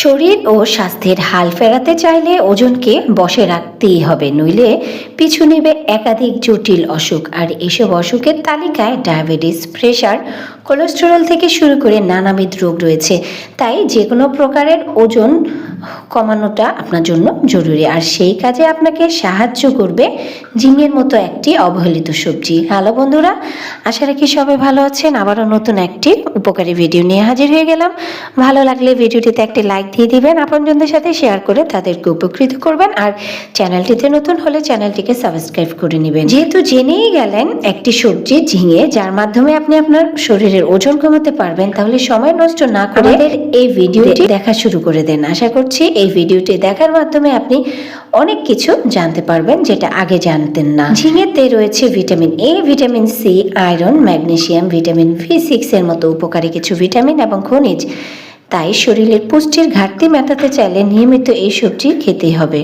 শরীর ও স্বাস্থ্যের হাল ফেরাতে চাইলে ওজনকে বসে রাখতেই হবে, নইলে পিছু নেবে একাধিক জটিল অসুখ। আর এসব অসুখের তালিকায় ডায়াবেটিস, প্রেশার কোলেস্টেরল থেকে শুরু করে নানাবিধ রোগ রয়েছে। তাই যে কোনো প্রকারের ওজন কমানোটা আপনার জন্য জরুরি। আর সেই কাজে আপনাকে সাহায্য করবে ঝিঙের মতো একটি অবহেলিত সবজি। হ্যালো বন্ধুরা, আশা রাখি সবাই ভালো আছেন। আবারও নতুন একটি উপকারী ভিডিও নিয়ে হাজির হয়ে গেলাম। ভালো লাগলে ভিডিওটিতে একটি লাইক দিয়ে দিবেন, আপনজনদের সাথে শেয়ার করে তাদেরকে উপকৃত করবেন। আর চ্যানেলটিতে নতুন হলে চ্যানেলটিকে সাবস্ক্রাইব করে নেবেন। যেহেতু জেনেই গেলেন একটি সবজি ঝিঙে, যার মাধ্যমে আপনি আপনার শরীরের ওজন কমাতে পারবেন তাহলে সময় নষ্ট না করে এই ভিডিওটি দেখা শুরু করে দেন। আশা করছি এই ভিডিওটি দেখার মাধ্যমে আপনি অনেক কিছু জানতে পারবেন যেটা আগে জানতেন না। ঝিঙেতে রয়েছে vitamin A vitamin C iron magnesium vitamin B six এর মতো উপকারী কিছু ভিটামিন এবং খনিজ। তাই শরীরের পুষ্টির ঘাটতি মেটাতে চাইলে নিয়মিত এই সবজি খেতেই হবে।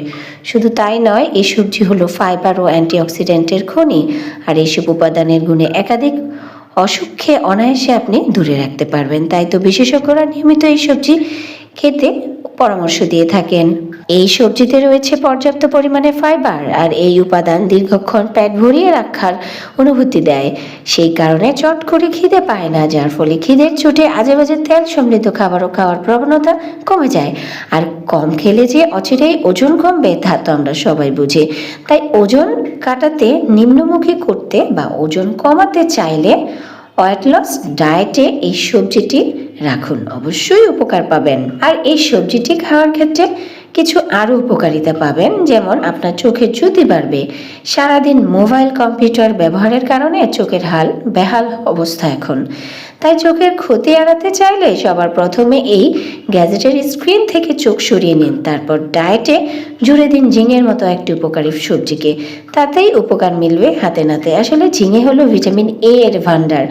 শুধু তাই নয় এই সবজি হলো ফাইবার ও অ্যান্টিঅক্সিডেন্টের খনি। আর এইসব উপাদানের গুণে একাধিক অসুখে অনায়াসে আপনি দূরে রাখতে পারবেন। তাই তো বিশেষজ্ঞরা নিয়মিত এই সবজি খেতে পরামর্শ দিয়ে থাকেন। এই সবজিতে রয়েছে পর্যাপ্ত পরিমাণে ফাইবার আর এই উপাদান দীর্ঘক্ষণ প্যাট ভরিয়ে রাখার অনুভূতি দেয়। সেই কারণে চট করে খিদে পায় না, যার ফলে খিদের চোটে আজে বাজে তেল সমৃদ্ধ খাবারও খাওয়ার প্রবণতা কমে যায়। আর কম খেলে যে অচিরেই ওজন কমবে তা তো আমরা সবাই বুঝি। তাই ওজন কাটাতে, নিম্নমুখী করতে বা ওজন কমাতে চাইলে ওয়েট লস ডায়েটে এই সবজিটি রাখুন। অবশ্যই উপকার পাবেন। আর এই সবজিটি খাওয়ার ক্ষেত্রে কিছু আরও উপকারিতা পাবেন, যেমন আপনার চোখের জ্যোতি বাড়বে। সারাদিন মোবাইল, কম্পিউটার ব্যবহারের কারণে চোখের হাল বেহাল অবস্থা এখন। তাই চোখের ক্ষতি এড়াতে চাইলে সবার প্রথমে এই গ্যাজেটের স্ক্রিন থেকে চোখ সরিয়ে নিন। তারপর ডায়েটে জুড়ে দিন ঝিঙের মতো একটি উপকারী সবজিকে। তাতেই উপকার মিলবে হাতে নাতে। আসলে ঝিঙে হলো ভিটামিন এ এর ভান্ডার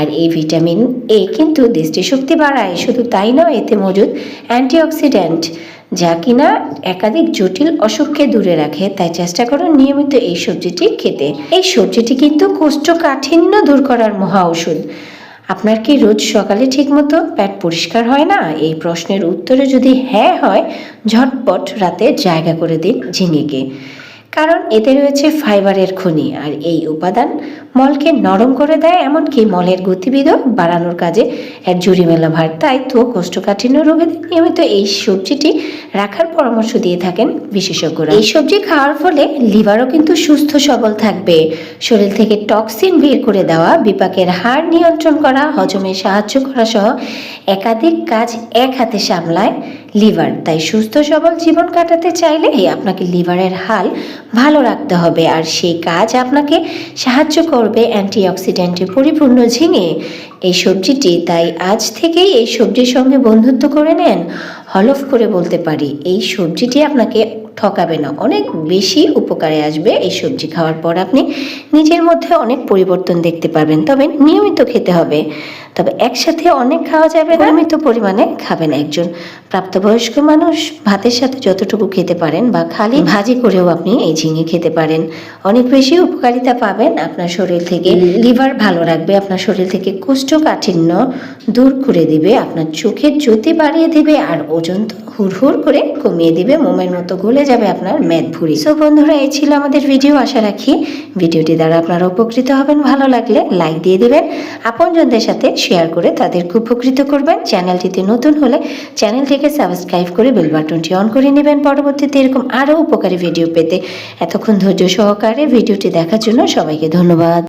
আর এই ভিটামিন এ কিন্তু দৃষ্টিশক্তি বাড়ায়। শুধু তাই নয়, এতে মজুদ অ্যান্টিঅক্সিডেন্ট যা কিনা একাধিক জটিল অসুখকে দূরে রাখে, তাই চেষ্টা করুন নিয়মিত এই সবজিটি খেতে। এই সবজিটি কিন্তু কোষ্ঠকাঠিন্য দূর করার মহা ওষুধ আপনার কি রোজ সকালে ঠিকমতো পেট পরিষ্কার হয় না? এই প্রশ্নের উত্তরে যদি হ্যাঁ হয়, ঝটপট রাতে জায়গা করে দিন ঝিঙেকে। কারণ এতে রয়েছে ফাইবারের খনি, আর এই উপাদান মলকে নরম করে দেয়, এমনকি মলের গতিবিধও বাড়ানোর কাজে এক জুড়ি মেলা ভার। তাই তো কোষ্ঠকাঠিন্য রোগীদের নিয়মিত এই সবজিটি রাখার পরামর্শ দিয়ে থাকেন বিশেষজ্ঞরা। এই সবজি খাওয়ার ফলে লিভারও কিন্তু সুস্থ সবল থাকবে। শরীর থেকে টক্সিন বের করে দেওয়া, বিপাকের হার নিয়ন্ত্রণ করা, হজমে সাহায্য করা সহ একাধিক কাজ এক হাতে সামলায় লিভার। তাই সুস্থ সবল জীবন কাটাতে চাইলে আপনাকে লিভারের হাল ভালো রাখতে হবে, আর সেই কাজ আপনাকে সাহায্য করবে। অ্যান্টিঅক্সিডেন্টে পরিপূর্ণ ঝিঙে। এই সবজিটি তাই আজ থেকেই এই সবজির সঙ্গে বন্ধুত্ব করে নেন। হলফ করে বলতে পারি, এই সবজিটি আপনাকে ঠকাবে না। অনেক বেশি উপকারে আসবে এই সবজি খাওয়ার পর। আপনি নিজের মধ্যে অনেক পরিবর্তন দেখতে পারবেন। তবে নিয়মিত খেতে হবে। তবে একসাথে অনেক খাওয়া যাবে না। নিয়মিত পরিমাণে খাবেন একজন। প্রাপ্তবয়স্ক মানুষ ভাতের সাথে যতটুকু খেতে পারেন বা খালি ভাজি করেও আপনি এই ঝিঙে খেতে পারেন। অনেক বেশি উপকারিতা পাবেন আপনার শরীর থেকে। লিভার ভালো রাখবে আপনার শরীর থেকে কোষ্ঠকাঠিন্য দূর করে দিবে আপনার চোখের জ্যোতি বাড়িয়ে দিবে আর ওজন তো হুড়হুড় করে কমিয়ে দিবে, মোমের মতো গলে যাবে আপনার মেদ ভুড়ি সো বন্ধুরা, এই ছিল আমাদের ভিডিও আশা রাখি ভিডিওটি দ্বারা আপনারা উপকৃত হবেন। ভালো লাগলে লাইক দিয়ে দিবেন, আপনজনদের সাথে শেয়ার করে তাদেরকে উপকৃত করবেন। চ্যানেলটিতে নতুন হলে চ্যানেলটিকে সাবস্ক্রাইব করে বেল বাটনটি অন করে নেবেন। পরবর্তীতে এরকম আরও উপকারী ভিডিও পেতে এতক্ষণ ধৈর্য সহকারে ভিডিওটি দেখার জন্য সবাইকে ধন্যবাদ।